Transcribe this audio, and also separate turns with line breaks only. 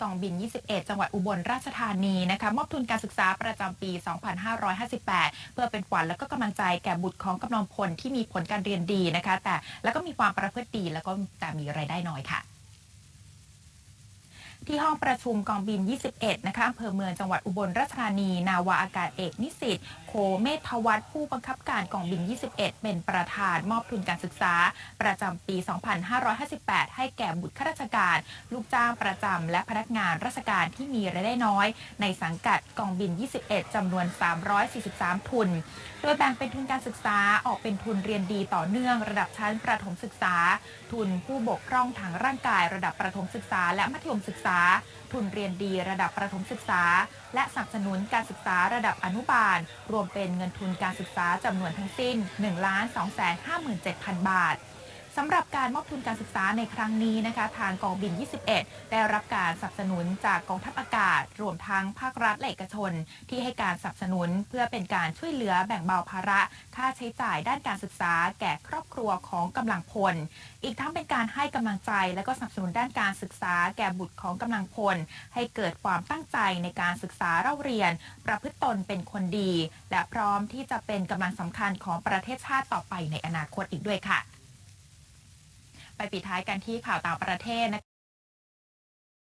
กองบิน 21 จังหวัดอุบลราชธานีนะคะมอบทุนการศึกษาประจำปี 2558 เพื่อเป็นขวัญและก็กำลังใจแก่บุตรของกำลังพลที่มีผลการเรียนดีนะคะ แต่แล้วก็มีความประพฤติดีแล้วก็แต่มีรายได้น้อยค่ะ ที่ห้องประชุมกองบิน 21 นะคะอำเภอเมืองจังหวัดอุบลราชธานี นาวาอากาศเอกนิสิตโคเมธวัฒน์ผู้บังคับการกองบิน 21 เป็นประธานมอบทุนการศึกษา ประจำปี 2558 ให้แก่บุตรข้าราชการ ลูกจ้างประจำและพนักงานราชการที่มีรายได้น้อย ในสังกัดกองบิน 21 จำนวน 343 ทุน โดยแบ่งเป็นทุนการศึกษาออกเป็นทุนเรียนดีต่อเนื่องระดับชั้นประถมศึกษา ทุนผู้บกพร่องทางร่างกายระดับประถมศึกษาและมัธยมศึกษาทุนเรียนดีระดับประถมศึกษา และสนับสนุนการศึกษาระดับอนุบาล รวมเป็นเงินทุนการศึกษาจำนวนทั้งสิ้น 1 2 5 7 0 0 0 บาท สำหรับการมอบทุนการศึกษาในครั้งนี้นะคะ ทางกองบิน 21 ได้รับการสนับสนุนจากกองทัพอากาศ รวมทั้งภาครัฐและเอกชน ที่ให้การสนับสนุนเพื่อเป็นการช่วยเหลือแบ่งเบาภาระ ค่าใช้จ่ายด้านการศึกษา แก่ครอบครัวของกำลังพล อีกทั้งเป็นการให้กำลังใจและก็สนับสนุนด้านการศึกษา แก่บุตรของกำลังพล ให้เกิดความตั้งใจในการศึกษาเล่าเรียน ประพฤติตนเป็นคนดี และพร้อมที่จะเป็นกำลังสำคัญของประเทศชาติต่อไปในอนาคตอีกด้วยค่ะ ไปปิดท้ายกันที่ข่าวต่างประเทศนะคะ